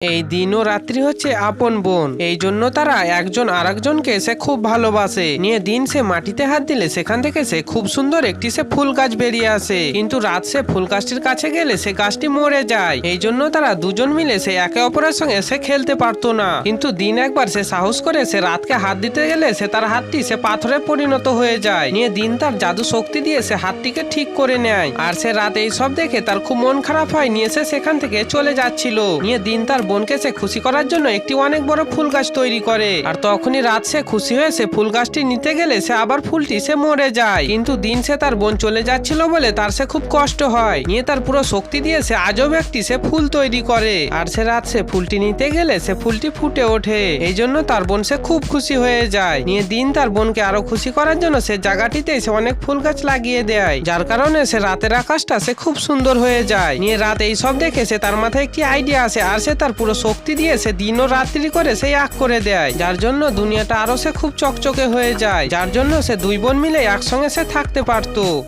এই দিন ও রাত্রি হচ্ছে আপন বোন। এই জন্য তারা একজন আরেকজনকে সে খুব ভালোবাসে। নিয়ে দিন সে মাটিতে হাত দিলে সেখান থেকে সে খুব সুন্দর একটি সে ফুল গাছ বেরিয়ে আসে। কিন্তু রাত সে ফুল গাছটির কাছে গেলে সে গাছটি মরে যায়। এই জন্য তারা দুজন মিলে সে একে অপরের সঙ্গে সে খেলতে পারতো না। কিন্তু দিন একবার সে সাহস করে সে রাতকে হাত দিতে গেলে সে তার হাতটি সে পাথরে পরিণত হয়ে যায়। নিয়ে দিন তার জাদু শক্তি দিয়ে সে হাতটিকে ঠিক করে নেয়। আর সে রাত এই সব দেখে তার খুব মন খারাপ হয়। নিয়ে সে সেখান থেকে চলে যাচ্ছিল। নিয়ে দিন তার বোনকে সে খুশি করার জন্য একটি অনেক বড় ফুল গাছ তৈরি করে। আর তখনই রাত সে খুশি হয়ে সে ফুল গাছটি নিতে গেলে সে আবার ফুলটি সে মরে যায়। কিন্তু দিন সে তার বোন চলে যাচ্ছিল বলে তার সে খুব কষ্ট হয়। নিয়ে তার পুরো শক্তি দিয়ে সে আজব একটি সে ফুল তৈরি করে। আর সে রাত সে ফুলটি নিতে গেলে সে ফুলটি ফুটে ওঠে। এই জন্য তার বোন সে খুব খুশি হয়ে যায়। নিয়ে দিন তার বোনকে আরও খুশি করার জন্য সে জায়গাটিতে সে অনেক ফুল গাছ লাগিয়ে দেয়। যার কারণে সে রাতের আকাশটা সে খুব সুন্দর হয়ে যায়। নিয়ে রাত এই সব দেখে সে তার মাথায় একটি আইডিয়া আসে। আর সে তার পুরো শক্তি দিয়ে সে দিন ও রাত্রি করে সেই আগ করে দেয়। যার জন্য দুনিয়াটা আরও সে খুব চকচকে হয়ে যায়। যার জন্য সে দুই বোন মিলে একসঙ্গে সে থাকতে পারতো।